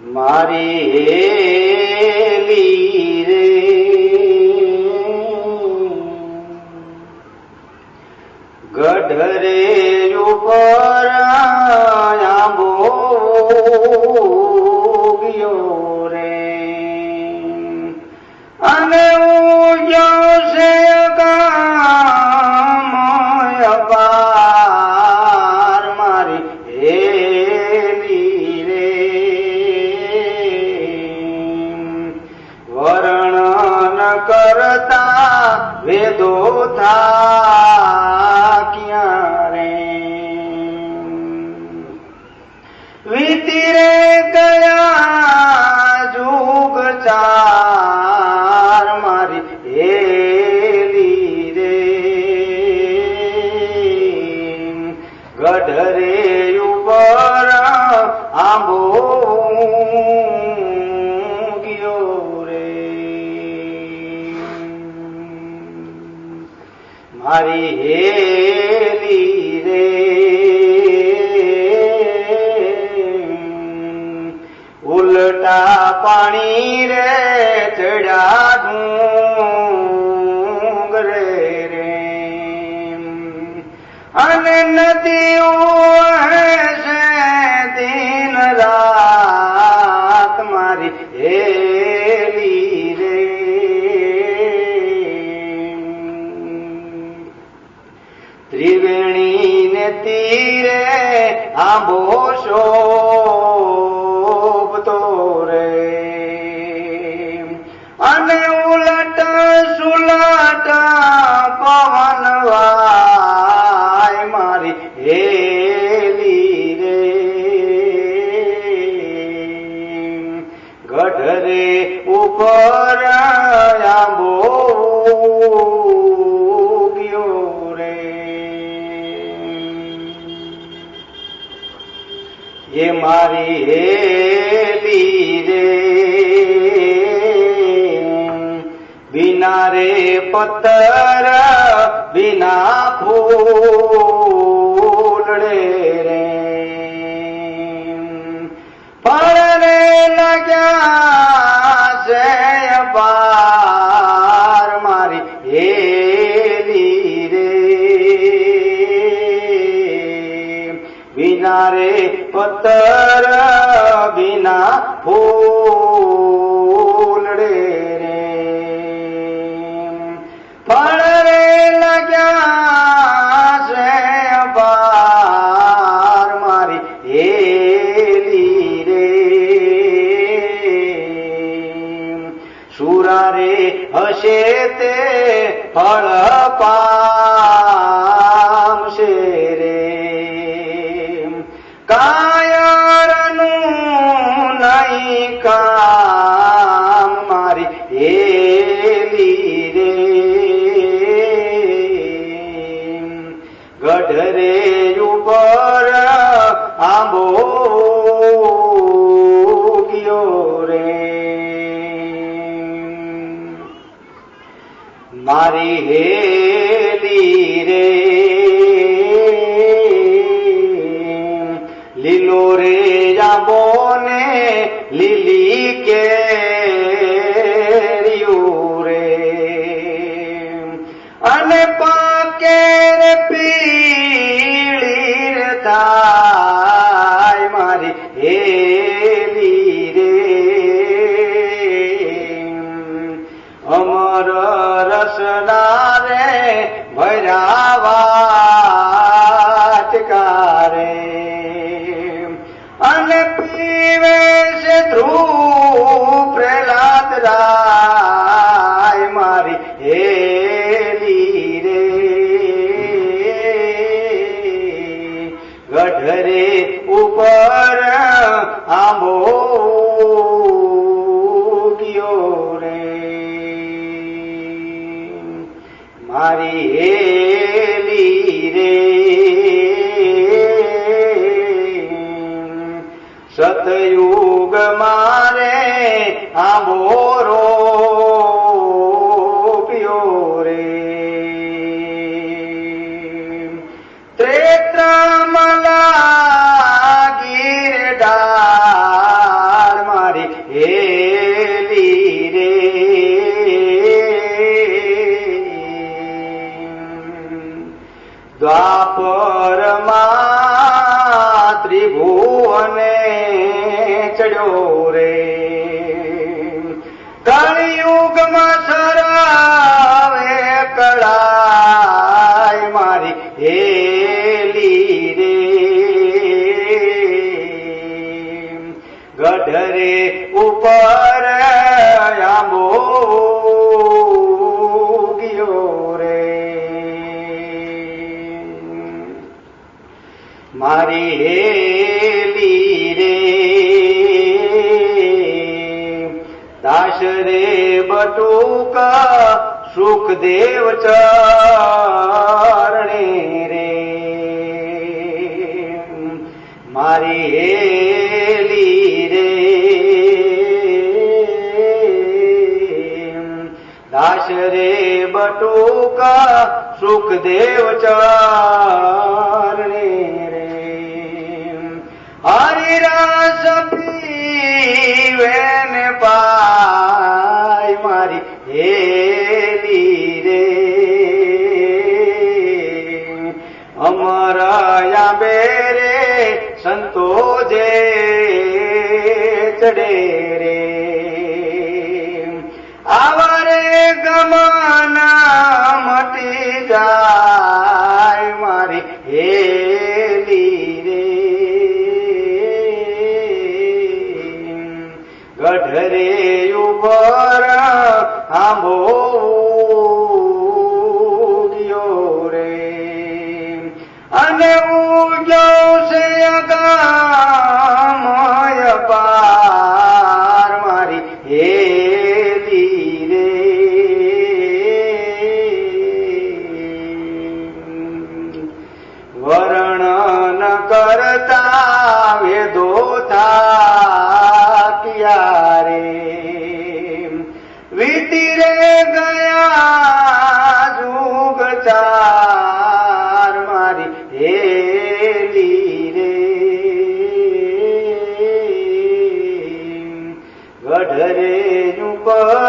મારી હેલી રે ગઢરે ઉપર वितिरेक ત્રિવેણી ને તીરે આંબો શોભતો ઉપર આંબો ગયો રે એ મારી હેલી રે બિના किनारे पत्थर बिना होड़े रे। प ગઢરે ઉપર આંબો ગયો રે. મારી હેલી રે. લીલો રે આંબો ને લીલી કે અને થાય મારી હેલી રે. અમર રસના રે ભરાવાટકારે અને પીવે છે ધ્રુવ પ્રહલાદ રાય મારી હેલી ઉપર આંબો ગયો રે. મારી હેલી રે. સતયુગ મારે આંબોરો પ્યો યોગમાં સારા. આશરે બટુકા સુખદેવ ચરણે રે. મારી હેલી રે. દાશરે બટુકા સુખદેવ ચારણે રે. હરિરાસ પીવે ગઢરે ઉપર આંબો Allah.